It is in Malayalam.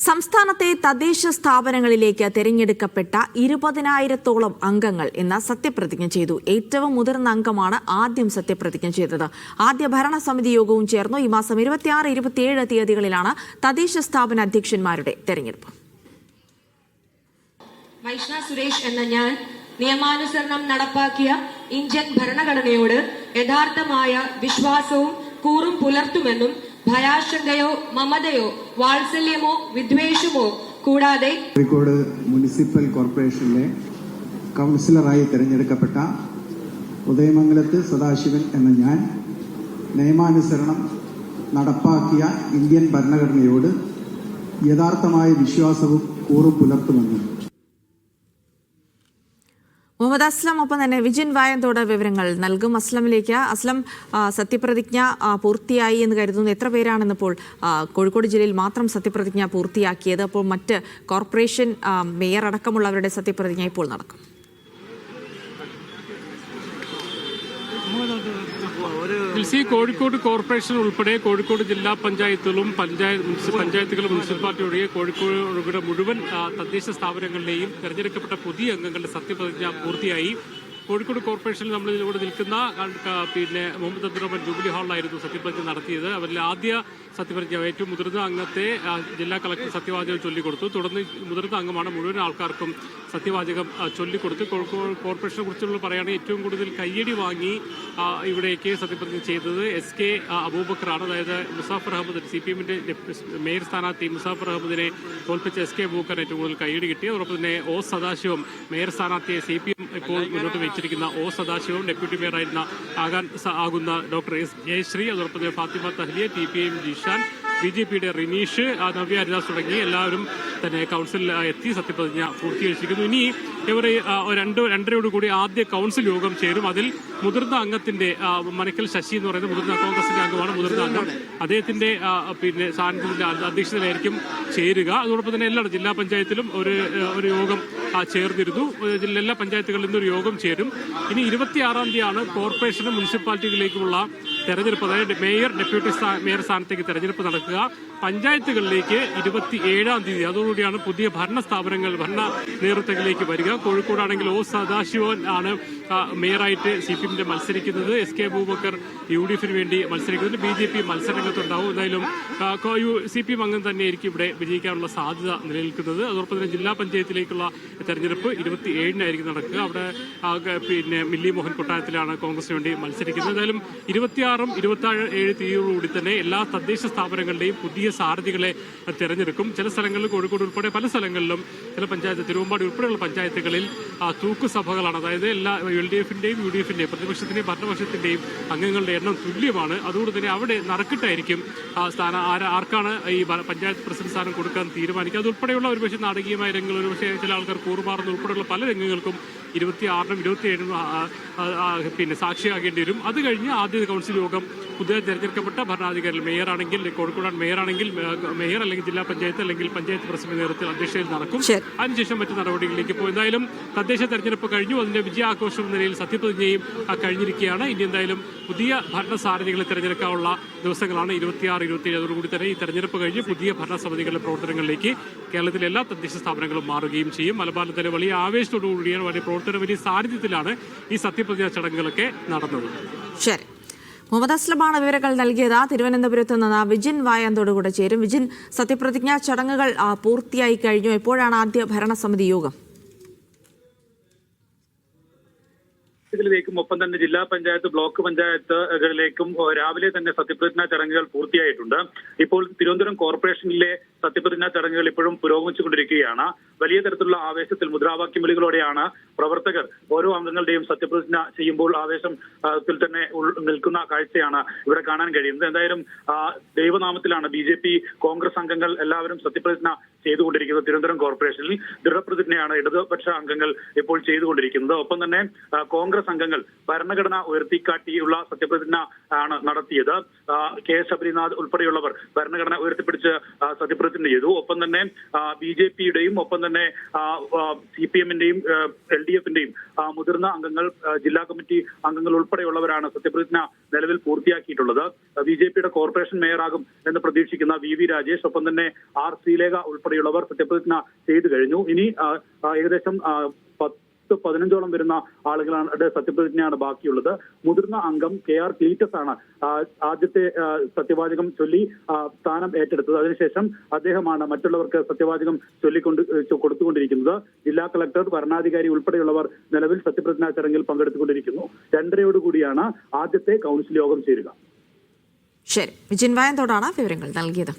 സംസ്ഥാനത്തെ തദ്ദേശ സ്ഥാപനങ്ങളിലേക്ക് തെരഞ്ഞെടുക്കപ്പെട്ട ഇരുപതിനായിരത്തോളം അംഗങ്ങൾ എന്ന സത്യപ്രതിജ്ഞ ചെയ്തു. ഏറ്റവും മുതിർന്ന അംഗമാണ് ആദ്യം സത്യപ്രതിജ്ഞ ചെയ്തത്. ആദ്യ ഭരണസമിതി യോഗവും ചേർന്നു. ഈ മാസം ഇരുപത്തിയാറ് ഇരുപത്തിയേഴ് തീയതികളിലാണ് തദ്ദേശ സ്ഥാപന അധ്യക്ഷന്മാരുടെ തെരഞ്ഞെടുപ്പ്. വൈഷ്ണ സുരേഷ് എന്ന ഞാൻ നിയമാനുസരണം നടപ്പാക്കിയ ഇന്ത്യൻ ഭരണഘടനയോട് യഥാർത്ഥമായ വിശ്വാസവും കൂറും പുലർത്തുമെന്നും ഭയാശങ്കയോ മമതയോ വാത്സല്യമോ വിദ്വേഷമോ കൂടാതെ കോഴിക്കോട് മുനിസിപ്പൽ കോർപ്പറേഷനിലെ കൗൺസിലറായി തിരഞ്ഞെടുക്കപ്പെട്ട ഉദയമംഗലത്ത് സദാശിവൻ എന്ന ഞാൻ നിയമാനുസരണം നടപ്പാക്കിയ ഇന്ത്യൻ ഭരണഘടനയോട് യഥാർത്ഥമായ വിശ്വാസവും കൂറും പുലർത്തുമെന്നും മുഹമ്മദ് അസ്ലം ഒപ്പം തന്നെ വിജിൻ വായന്തോട് വിവരങ്ങൾ നൽകും. അസ്ലമിലേക്ക് അസ്ലം സത്യപ്രതിജ്ഞ പൂർത്തിയായി എന്ന് കരുതുന്നു. എത്ര പേരാണെന്നിപ്പോൾ കോഴിക്കോട് ജില്ലയിൽ മാത്രം സത്യപ്രതിജ്ഞ പൂർത്തിയാക്കിയത്. അപ്പോൾ മറ്റ് കോർപ്പറേഷൻ മേയർ അടക്കമുള്ളവരുടെ സത്യപ്രതിജ്ഞ ഇപ്പോൾ നടക്കും. എൽസി കോഴിക്കോട് കോർപ്പറേഷൻ ഉൾപ്പെടെ കോഴിക്കോട് ജില്ലാ പഞ്ചായത്തുകളും പഞ്ചായത്ത് പഞ്ചായത്തുകളും മുനിസിപ്പാലിറ്റി ഒഴികെ കോഴിക്കോട് മുഴുവൻ തദ്ദേശ സ്ഥാപനങ്ങളിലെയും തെരഞ്ഞെടുക്കപ്പെട്ട പുതിയ അംഗങ്ങളുടെ സത്യപ്രതിജ്ഞ പൂർത്തിയായി. കോഴിക്കോട് കോർപ്പറേഷനിൽ നമ്മൾ ഇതിലൂടെ നിൽക്കുന്ന പിന്നെ മുഹമ്മദ് അബ്ദുറഹ്മാൻ ജൂബിലി ഹാളിലായിരുന്നു സത്യപ്രതിജ്ഞ നടത്തിയത്. അവരിൽ ആദ്യ സത്യപ്രതിജ്ഞ ഏറ്റവും മുതിർന്ന അംഗത്തെ ജില്ലാ കളക്ടർ സത്യവാചകം ചൊല്ലിക്കൊടുത്തു. തുടർന്ന് മുതിർന്ന അംഗമാണ് മുഴുവൻ ആൾക്കാർക്കും സത്യവാചകം ചൊല്ലിക്കൊടുത്ത്. കോഴിക്കോട് കോർപ്പറേഷനെ കുറിച്ചുള്ള പറയുകയാണെങ്കിൽ ഏറ്റവും കൂടുതൽ കയ്യടി വാങ്ങി ഇവിടേക്ക് സത്യപ്രതിജ്ഞ ചെയ്തത് എസ് കെ അബൂബക്കറാണ്. അതായത് മുസാഫർ അഹമ്മദ് സി പി എമ്മിന്റെ മേയർ സ്ഥാനാർത്ഥി മുസാഫർ അഹമ്മദിനെ തോൽപ്പിച്ച എസ് കെ അബൂബക്കറിന് ഏറ്റവും കൂടുതൽ കയ്യടി കിട്ടി. അതോടൊപ്പം തന്നെ ഒ സദാശിവം മേയർ സ്ഥാനാർത്ഥിയെ സി പി എം ഇപ്പോൾ മുന്നോട്ട് വെച്ചിരിക്കുന്ന ഒ സദാശിവം ഡെപ്യൂട്ടി മേയറായിരുന്ന ആകാൻ ആകുന്ന ഡോക്ടർ എസ് ജയശ്രീ അതോടൊപ്പം തന്നെ Fathima Thahliya T P M Jishan B J പിയുടെ റിനീഷ് നവ്യ ഹരിദാസ് തുടങ്ങി എല്ലാവരും തന്നെ കൗൺസിലിൽ എത്തി സത്യപ്രതിജ്ഞ പൂർത്തീകരിച്ചിരിക്കുന്നു. ഇനി ഇവർ രണ്ട് രണ്ടരയോടുകൂടി ആദ്യ കൗൺസിൽ യോഗം ചേരും. അതിൽ മുതിർന്ന അംഗത്തിന്റെ മനക്കൽ ശശി എന്ന് പറയുന്ന മുതിർന്ന കോൺഗ്രസിന്റെ അംഗമാണ് മുതിർന്ന അംഗം. അദ്ദേഹത്തിന്റെ പിന്നെ സാന്നിധ്യത്തിന്റെ അധ്യക്ഷതയിലായിരിക്കും ചേരുക. അതോടൊപ്പം തന്നെ എല്ലാ ജില്ലാ പഞ്ചായത്തിലും ഒരു ഒരു യോഗം ചേർന്നിരുന്നു. എല്ലാ പഞ്ചായത്തുകളിൽ നിന്നും ഒരു യോഗം ചേരും. ഇനി ഇരുപത്തിയാറാം തീയതിയാണ് കോർപ്പറേഷനും മുനിസിപ്പാലിറ്റികളിലേക്കുള്ള തെരഞ്ഞെടുപ്പ്. അതായത് മേയർ ഡെപ്യൂട്ടി മേയർ സ്ഥാനത്തേക്ക് തെരഞ്ഞെടുപ്പ് നടക്കുക. പഞ്ചായത്തുകളിലേക്ക് ഇരുപത്തി ഏഴാം തീയതി. അതോടുകൂടിയാണ് പുതിയ ഭരണ സ്ഥാപനങ്ങൾ ഭരണ നേതൃത്വങ്ങളിലേക്ക് വരിക. കോഴിക്കോടാണെങ്കിൽ ഒ സദാശിവൻ ആണ് മേയറായിട്ട് സി പി എമ്മിന്റെ മത്സരിക്കുന്നത്. S K Abubakar U D എഫിന് വേണ്ടി മത്സരിക്കുന്നത്. ബി ജെ പി മത്സരരംഗത്തുണ്ടാവും. എന്തായാലും സി പി എം അംഗം തന്നെയായിരിക്കും ഇവിടെ വിജയിക്കാനുള്ള സാധ്യത നിലനിൽക്കുന്നത്. അതോടൊപ്പം തന്നെ ജില്ലാ പഞ്ചായത്തിലേക്കുള്ള തെരഞ്ഞെടുപ്പ് ഇരുപത്തി ഏഴിനായിരിക്കും നടക്കുക. അവിടെ പിന്നെ മില്ലി മോഹൻ കൊട്ടാരത്തിലാണ് കോൺഗ്രസിന് വേണ്ടി മത്സരിക്കുന്നത്. എന്തായാലും ഇരുപത്തിയാറും ഇരുപത്തി ഏഴ് തീയതിയോടുകൂടി തന്നെ എല്ലാ തദ്ദേശ സ്ഥാപനങ്ങളുടെയും പുതിയ സാരഥികളെ തിരഞ്ഞെടുക്കും. ചില സ്ഥലങ്ങളിൽ കോഴിക്കോട് ഉൾപ്പെടെ പല സ്ഥലങ്ങളിലും ചില പഞ്ചായത്ത് തിരുവമ്പാടി ഉൾപ്പെടെയുള്ള പഞ്ചായത്തുകളിൽ തൂക്കുസഭകളാണ് അതായത് എല്ലാ എൽ ഡി എഫിന്റെയും യു ഡി എഫിന്റെയും പ്രതിപക്ഷത്തിന്റെയും ഭരണപക്ഷത്തിന്റെയും അംഗങ്ങളുടെ എണ്ണം തുല്യമാണ്. അതുകൊണ്ട് തന്നെ അവിടെ നറുക്കിട്ടായിരിക്കും സ്ഥാനം. ആർക്കാണ് ഈ പഞ്ചായത്ത് പ്രസിഡന്റ് സ്ഥാനം കൊടുക്കാൻ തീരുമാനിക്കുക? അതുൾപ്പെടെയുള്ള ഒരുപക്ഷെ നാടകീയമായ രംഗങ്ങൾ ഒരുപക്ഷെ ചില ആൾക്കാർ കൂറുമാറുന്ന ഉൾപ്പെടെയുള്ള പല രംഗങ്ങൾക്കും ഇരുപത്തി ആറിനും ഇരുപത്തി ഏഴിനും പിന്നെ സാക്ഷിയാകേണ്ടി വരും. അത് കഴിഞ്ഞ് ആദ്യ കൗൺസിൽ യോഗം പുതിയ തിരഞ്ഞെടുക്കപ്പെട്ട ഭരണാധികാരികൾ മേയറാണെങ്കിൽ കോഴിക്കോട് മേയറാണെങ്കിൽ മേയർ അല്ലെങ്കിൽ ജില്ലാ പഞ്ചായത്ത് അല്ലെങ്കിൽ പഞ്ചായത്ത് പ്രസിഡന്റ് നേതൃത്വത്തിൽ അധ്യക്ഷതയിൽ നടക്കും. അതിനുശേഷം മറ്റു നടപടികളിലേക്ക് പോകും. എന്തായാലും തദ്ദേശ തെരഞ്ഞെടുപ്പ് കഴിഞ്ഞു. അതിന്റെ വിജയാഘോഷം എന്ന നിലയിൽ സത്യപ്രതിജ്ഞയും കഴിഞ്ഞിരിക്കുകയാണ്. ഇനി എന്തായാലും പുതിയ ഭരണസാരഥികളെ തിരഞ്ഞെടുക്കാനുള്ള ദിവസങ്ങളാണ് ഇരുപത്തിയാറ് ഇരുപത്തിയേഴ്. അതോടുകൂടി തന്നെ ഈ തെരഞ്ഞെടുപ്പ് കഴിഞ്ഞ് പുതിയ ഭരണസമിതികളുടെ പ്രവർത്തനങ്ങളിലേക്ക് കേരളത്തിലെ എല്ലാ തദ്ദേശ സ്ഥാപനങ്ങളും മാറുകയും ചെയ്യും. മലബാറിന്റെ തന്നെ വലിയ ആവേശത്തോടുകൂടിയാണ് വലിയ പ്രവർത്തന വലിയ സാന്നിധ്യത്തിലാണ് ഈ സത്യപ്രതിജ്ഞാ ചടങ്ങുകളൊക്കെ നടന്നത്. ശരി. മുഹമ്മദ് അസ്ലമാണ് വിവരങ്ങൾ നൽകിയത്. തിരുവനന്തപുരത്ത് നിന്ന് വിജിൻ വായന്തോട് കൂടെ ചേരും. വിജിൻ സത്യപ്രതിജ്ഞാ ചടങ്ങുകൾ പൂർത്തിയായി കഴിഞ്ഞു. എപ്പോഴാണ് ആദ്യ ഭരണസമിതി യോഗം? ിലേക്കും ഒപ്പം തന്നെ ജില്ലാ പഞ്ചായത്ത് ബ്ലോക്ക് പഞ്ചായത്തുകളിലേക്കും രാവിലെ തന്നെ സത്യപ്രതിജ്ഞാ ചടങ്ങുകൾ പൂർത്തിയായിട്ടുണ്ട്. ഇപ്പോൾ തിരുവനന്തപുരം കോർപ്പറേഷനിലെ സത്യപ്രതിജ്ഞാ ചടങ്ങുകൾ ഇപ്പോഴും പുരോഗമിച്ചുകൊണ്ടിരിക്കുകയാണ്. വലിയ തരത്തിലുള്ള ആവേശത്തിൽ മുദ്രാവാക്യം വിളികളോടെയാണ് പ്രവർത്തകർ ഓരോ അംഗങ്ങളുടെയും സത്യപ്രതിജ്ഞ ചെയ്യുമ്പോൾ ആവേശം തന്നെ നിൽക്കുന്ന കാഴ്ചയാണ് ഇവിടെ കാണാൻ കഴിയുന്നത്. എന്തായാലും ദൈവനാമത്തിലാണ് ബി ജെ പി കോൺഗ്രസ് അംഗങ്ങൾ എല്ലാവരും സത്യപ്രതിജ്ഞ ചെയ്തുകൊണ്ടിരിക്കുന്നത് തിരുവനന്തപുരം കോർപ്പറേഷനിൽ. ദൃഢപ്രതിജ്ഞയാണ് ഇടതുപക്ഷ അംഗങ്ങൾ ഇപ്പോൾ ചെയ്തുകൊണ്ടിരിക്കുന്നത്. ഒപ്പം തന്നെ കോൺഗ്രസ് അംഗങ്ങൾ ഭരണഘടന ഉയർത്തിക്കാട്ടിയുള്ള സത്യപ്രതിജ്ഞ ആണ് നടത്തിയത്. കെ ശബരിനാഥ് ഉൾപ്പെടെയുള്ളവർ ഭരണഘടന ഉയർത്തിപ്പിടിച്ച് സത്യപ്രതി സത്യപ്രതിജ്ഞ ചെയ്തു ഒപ്പം തന്നെ ബി ജെ പിയുടെയും ഒപ്പം തന്നെ സി പി എമ്മിന്റെയും എൽ ഡി എഫിന്റെയും മുതിർന്ന അംഗങ്ങൾ ജില്ലാ കമ്മിറ്റി അംഗങ്ങൾ ഉൾപ്പെടെയുള്ളവരാണ് സത്യപ്രതിജ്ഞ നിലവിൽ പൂർത്തിയാക്കിയിട്ടുള്ളത്. ബി ജെ പിയുടെ കോർപ്പറേഷൻ മേയറാകും എന്ന് പ്രതീക്ഷിക്കുന്ന വി വി രാജേഷ് ഒപ്പം തന്നെ ആർ ശ്രീലേഖ ഉൾപ്പെടെയുള്ളവർ സത്യപ്രതിജ്ഞ ചെയ്തു കഴിഞ്ഞു. ഇനി ഏകദേശം പത്ത് പതിനഞ്ചോളം വരുന്ന ആളുകളാണ് സത്യപ്രതിജ്ഞയാണ് ബാക്കിയുള്ളത്. മുതിർന്ന അംഗം കെ ആർ ക്ലീറ്റസ് ആണ് ആദ്യത്തെ സത്യവാചകം ചൊല്ലി സ്ഥാനം ഏറ്റെടുത്തത്. അതിനുശേഷം അദ്ദേഹമാണ് മറ്റുള്ളവർക്ക് സത്യവാചകം ചൊല്ലിക്കൊണ്ട് കൊടുത്തുകൊണ്ടിരിക്കുന്നത്. ജില്ലാ കളക്ടർ ഭരണാധികാരി ഉൾപ്പെടെയുള്ളവർ നിലവിൽ സത്യപ്രതിജ്ഞാ ചടങ്ങിൽ പങ്കെടുത്തുകൊണ്ടിരിക്കുന്നു. രണ്ടരയോടുകൂടിയാണ് ആദ്യത്തെ കൗൺസിൽ യോഗം ചേരുക. ശരി. വിജിൻ വായന്തോടാണ് വിവരങ്ങൾ നൽകിയത്.